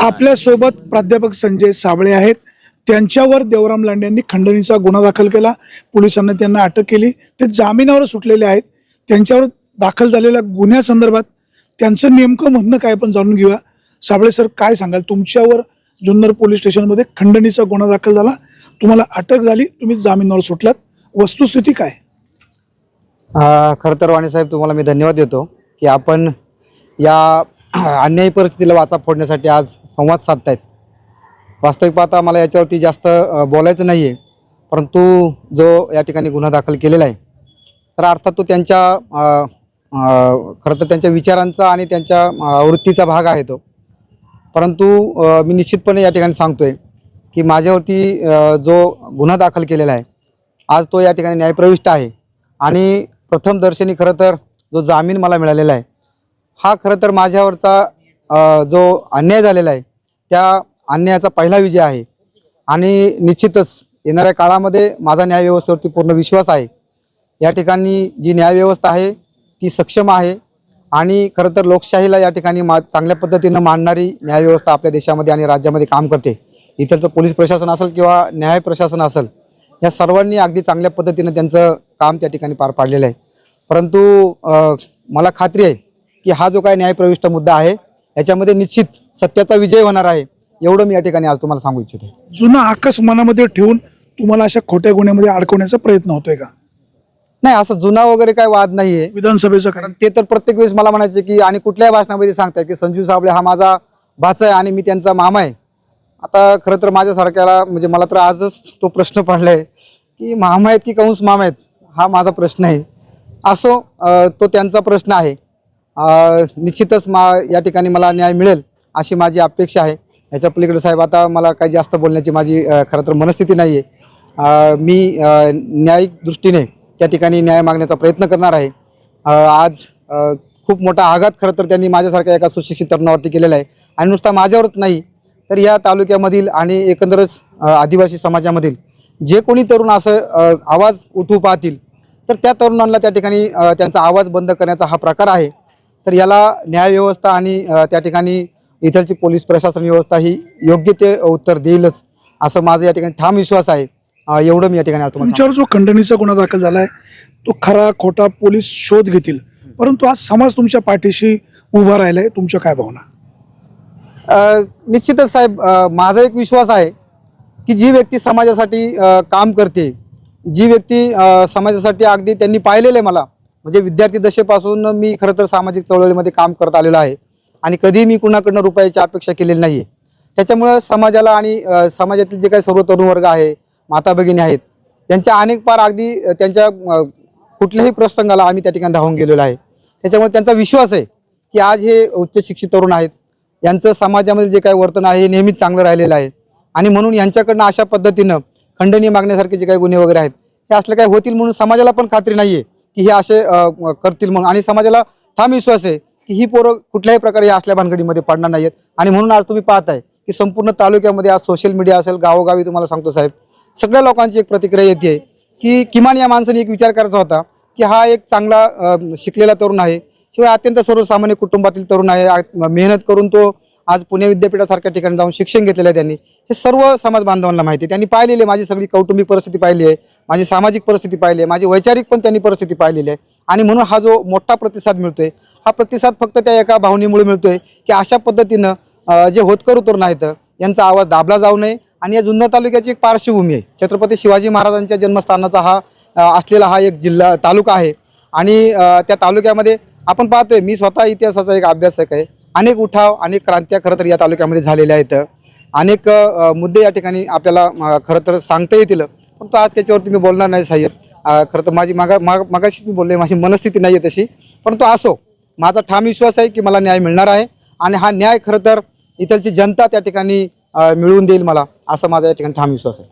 आपल्यासोबत प्राध्यापक संजय साबळे आहेत. त्यांच्यावर देवराम लांडे यांनी खंडणीचा गुन्हा दाखल केला. पोलिसांनी त्यांना अटक केली. ते जामिनावर सुटलेले आहेत. त्यांच्यावर दाखल झालेल्या गुन्ह्यासंदर्भात त्यांचं नेमकं म्हणणं काय पण जाणून घेऊया. साबळे सर काय सांगाल? तुमच्यावर जुन्नर पोलीस स्टेशनमध्ये खंडणीचा गुन्हा दाखल झाला. तुम्हाला अटक झाली. तुम्ही जामिनावर सुटलात. वस्तुस्थिती काय? अ, खरं तर वाणी साहेब तुम्हाला मी धन्यवाद देतो की आपण या अन्यायी परिस्थितीला वाचा फोडण्यासाठी आज संवाद साधतायत. वास्तविक पाहता मला याच्यावरती जास्त बोलायचं नाही आहे परंतु जो या ठिकाणी गुन्हा दाखल केलेला आहे तर अर्थात तो त्यांच्या खरं तर त्यांच्या विचारांचा आणि त्यांच्या वृत्तीचा भाग आहे तो. परंतु मी निश्चितपणे या ठिकाणी सांगतो आहे की माझ्यावरती जो गुन्हा दाखल केलेला आहे आज तो या ठिकाणी न्यायप्रविष्ट आहे. आणि प्रथमदर्शनी खरं तर जो जामीन मला मिळालेला आहे हा खरं तर माझ्यावरचा जो अन्याय झालेला आहे त्या अन्यायाचा पहिला विजय आहे. आणि निश्चितच येणाऱ्या काळामध्ये माझा न्यायव्यवस्थेवरती पूर्ण विश्वास आहे. या ठिकाणी जी न्यायव्यवस्था आहे ती सक्षम आहे. आणि खरं तर लोकशाहीला या ठिकाणी मा चांगल्या पद्धतीनं मांडणारी न्यायव्यवस्था आपल्या देशामध्ये आणि राज्यामध्ये काम करते. इतरचं पोलीस प्रशासन असेल किंवा न्याय प्रशासन असेल या सर्वांनी अगदी चांगल्या पद्धतीनं त्यांचं काम त्या ठिकाणी पार पाडलेलं आहे. परंतु मला खात्री आहे की हा जो काय न्यायप्रविष्ट मुद्दा आहे याच्यामध्ये निश्चित सत्याचा विजय होणार आहे एवढं मी या ठिकाणी आज तुम्हाला सांगू इच्छितो. जुना आकस मनामध्ये ठेवून तुम्हाला अशा खोट्या गुन्ह्यामध्ये अडकवण्याचा प्रयत्न होतोय का? नाही असं जुना वगैरे काय वाद नाही आहे विधानसभेचं कारण ते तर प्रत्येक वेळेस मला म्हणायचे की आणि कुठल्याही भाषणामध्ये सांगतायत की संजू साबळे हा माझा भाचा आहे आणि मी त्यांचा मामा आहे. आता खरं तर माझ्यासारख्याला म्हणजे मला तर आजच तो प्रश्न पडलाय की मामा आहेत की कंस मामा आहेत? हा माझा प्रश्न आहे. असो तो त्यांचा प्रश्न आहे. निश्चितच मा या ठिकाणी मला न्याय मिळेल अशी माझी अपेक्षा आहे. ह्याच्या पलीकडे साहेब आता मला काही जास्त बोलण्याची माझी खरं तर मनस्थिती नाही आहे मी न्यायिक दृष्टीने त्या ठिकाणी न्याय मागण्याचा प्रयत्न करणार आहे. आज खूप मोठा आघात खरं तर त्यांनी माझ्यासारख्या एका सुशिक्षित तरुणावरती केलेला आहे. आणि नुसता माझ्यावरच नाही तर या तालुक्यामधील आणि एकंदरच आदिवासी समाजामधील जे कोणी तरुण असं आवाज उठवू पाहतील तर त्या तरुणांना त्या ठिकाणी त्यांचा आवाज बंद करण्याचा हा प्रकार आहे. तर याला न्यायव्यवस्था आणि त्या ठिकाणी इथलची पोलीस प्रशासन व्यवस्था ही योग्य ते उत्तर देईलच असं माझं या ठिकाणी ठाम विश्वास आहे. एवढं मी या ठिकाणी तुमच्यावर जो खंडणीचा गुन्हा दाखल झालाय तो खरा खोटा पोलीस शोध घेतील. परंतु आज समाज तुमच्या पाठीशी उभा राहिलाय तुमच्या काय भावना? निश्चितच साहेब माझा एक विश्वास आहे की जी व्यक्ती समाजासाठी काम करते जी व्यक्ती समाजासाठी अगदी त्यांनी पाहिलेलं आहे मला म्हणजे विद्यार्थी दशेपासून मी खरं तर सामाजिक चळवळीमध्ये काम करत आलेलो आहे. आणि कधीही मी कुणाकडनं रुपयाची अपेक्षा केलेली नाही आहे त्याच्यामुळं समाजाला आणि समाजातील जे काही सर्व तरुण वर्ग आहे माता भगिनी आहेत त्यांच्या अनेक पार अगदी त्यांच्या कुठल्याही प्रसंगाला आम्ही त्या ठिकाणी धावून गेलेलो आहे. त्याच्यामुळे त्यांचा विश्वास आहे की आज हे उच्च शिक्षित तरुण आहेत. यांचं समाजामध्ये जे काही वर्तन आहे हे नेहमीच चांगलं राहिलेलं आहे. आणि म्हणून यांच्याकडनं अशा पद्धतीनं खंडणी मागण्यासारखे जे काही गुन्हे वगैरे आहेत हे असलं काही होतील म्हणून समाजाला पण खात्री नाही आहे की हे असे करतील म्हणून. आणि समाजाला ठाम विश्वास आहे की ही पोरं कुठल्याही प्रकारे या असल्या भानगडीमध्ये पडणार नाहीत आणि म्हणून आज तुम्ही पाहताय की संपूर्ण तालुक्यामध्ये आज सोशल मीडिया असेल गावोगावी तुम्हाला सांगतो साहेब सगळ्या लोकांची एक प्रतिक्रिया येते की किमान या माणसाने एक विचार करायचा होता की हा एक चांगला शिकलेला तरुण आहे. शिवाय अत्यंत सर्वसामान्य कुटुंबातील तरुण आहे. मेहनत करून तो आज पुणे विद्यापीठासारख्या ठिकाणी जाऊन शिक्षण घेतलेलं आहे त्यांनी. हे सर्व समाज बांधवांना माहिती आहे. त्यांनी पाहिलेली आहे. माझी सगळी कौटुंबिक परिस्थिती पाहिली आहे. माझी सामाजिक परिस्थिती पाहिली आहे माझी वैचारिक पण त्यांनी परिस्थिती पाहिलेली आहे. आणि म्हणून हा जो मोठा प्रतिसाद मिळतोय हा प्रतिसाद फक्त त्या एका भावनेमुळे मिळतोय की अशा पद्धतीनं जे होतकर उतरून आहेत यांचा आवाज दाबला जाऊ नये. आणि या जुन्नर तालुक्याची एक पार्श्वभूमी आहे. छत्रपती शिवाजी महाराजांच्या जन्मस्थानाचा हा असलेला हा एक जिल्हा तालुका आहे. आणि त्या तालुक्यामध्ये आपण पाहतोय मी स्वतः इतिहासाचा एक अभ्यासक आहे. अनेक उठाव अनेक क्रांत्या खरं तर या तालुक्यामध्ये झालेल्या आहेत. अनेक मुद्दे या ठिकाणी आपल्याला खरं तर सांगता येतील. पण तो आज त्याच्यावरती मी बोलणार नाही साहेब. खरं तर माझी मागा माग मागाशीच मी बोलले माझी मनस्थिती नाही आहे तशी. पण तो असो माझा ठाम विश्वास आहे की मला न्याय मिळणार आहे आणि हा न्याय खरं तर इथलची जनता त्या ठिकाणी मिळवून देईल मला असा माझा या ठिकाणी ठाम विश्वास आहे.